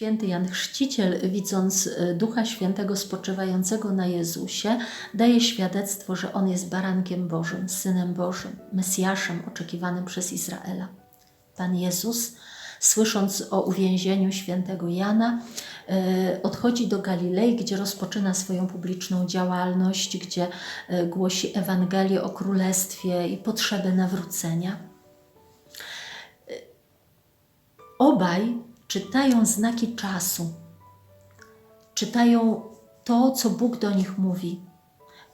Święty Jan Chrzciciel, widząc e, Ducha Świętego spoczywającego na Jezusie, daje świadectwo, że On jest barankiem Bożym, Synem Bożym, Mesjaszem oczekiwanym przez Izraela. Pan Jezus, słysząc o uwięzieniu świętego Jana, e, odchodzi do Galilei, gdzie rozpoczyna swoją publiczną działalność, gdzie e, głosi Ewangelię o Królestwie i potrzebę nawrócenia. Obaj czytają znaki czasu, czytają to, co Bóg do nich mówi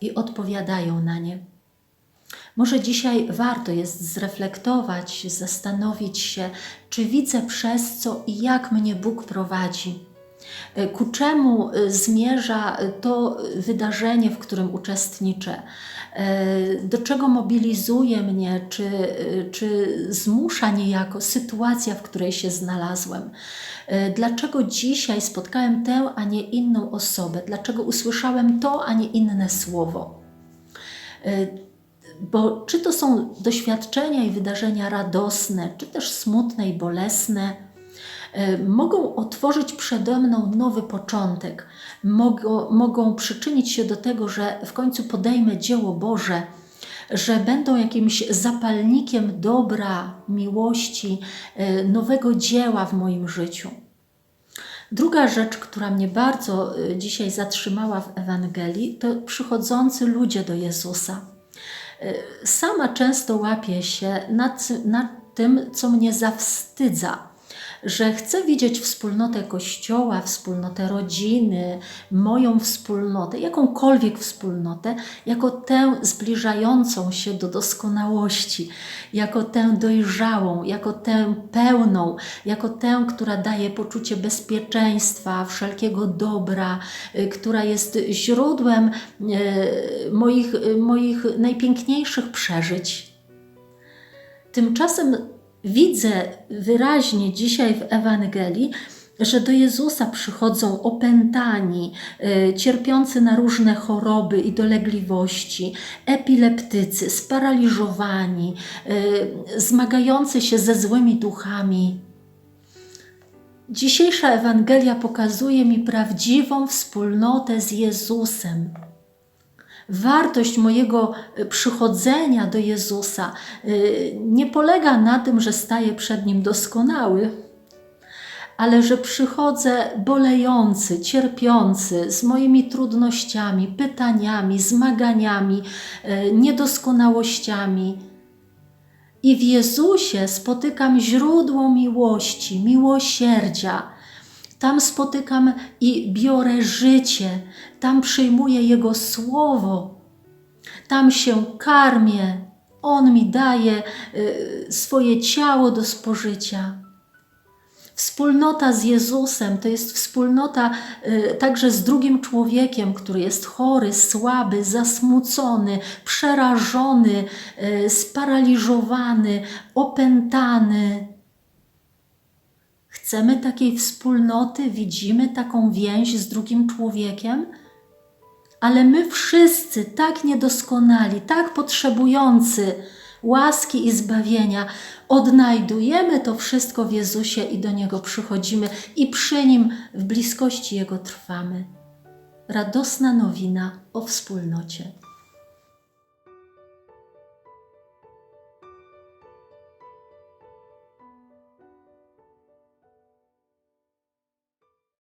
i odpowiadają na nie. Może dzisiaj warto jest zreflektować, zastanowić się, czy widzę przez co i jak mnie Bóg prowadzi. E, Ku czemu e, zmierza to wydarzenie, w którym uczestniczę? E, Do czego mobilizuje mnie, czy, czy zmusza niejako sytuacja, w której się znalazłem? E, Dlaczego dzisiaj spotkałem tę, a nie inną osobę? Dlaczego usłyszałem to, a nie inne słowo? E, bo czy to są doświadczenia i wydarzenia radosne, czy też smutne i bolesne, e, mogą otworzyć przede mną nowy początek, mogą, mogą przyczynić się do tego, że w końcu podejmę dzieło Boże, że będą jakimś zapalnikiem dobra, miłości, e, nowego dzieła w moim życiu. Druga rzecz, która mnie bardzo e, dzisiaj zatrzymała w Ewangelii, to przychodzący ludzie do Jezusa. E, Sama często łapię się nad, nad tym, co mnie zawstydza, że chcę widzieć wspólnotę kościoła, wspólnotę rodziny, moją wspólnotę, jakąkolwiek wspólnotę, jako tę zbliżającą się do doskonałości, jako tę dojrzałą, jako tę pełną, jako tę, która daje poczucie bezpieczeństwa, wszelkiego dobra, y, która jest źródłem y, moich, y, moich najpiękniejszych przeżyć. Tymczasem widzę wyraźnie dzisiaj w Ewangelii, że do Jezusa przychodzą opętani, y, cierpiący na różne choroby i dolegliwości, epileptycy, sparaliżowani, y, zmagający się ze złymi duchami. Dzisiejsza Ewangelia pokazuje mi prawdziwą wspólnotę z Jezusem wartość mojego y, przychodzenia do Jezusa y, nie polega na tym, że staję przed Nim doskonały, ale że przychodzę bolejący, cierpiący, z moimi trudnościami, pytaniami, zmaganiami, y, niedoskonałościami. I w Jezusie spotykam źródło miłości, miłosierdzia. Tam spotykam i biorę życie, tam przyjmuję Jego słowo, tam się karmię. On mi daje y, swoje ciało do spożycia. Wspólnota z Jezusem to jest wspólnota y, także z drugim człowiekiem, który jest chory, słaby, zasmucony, przerażony, y, sparaliżowany, opętany. Chcemy takiej wspólnoty, widzimy taką więź z drugim człowiekiem, ale my wszyscy tak niedoskonali, tak potrzebujący łaski i zbawienia, odnajdujemy to wszystko w Jezusie i do Niego przychodzimy i przy Nim w bliskości Jego trwamy. Radosna nowina o wspólnocie.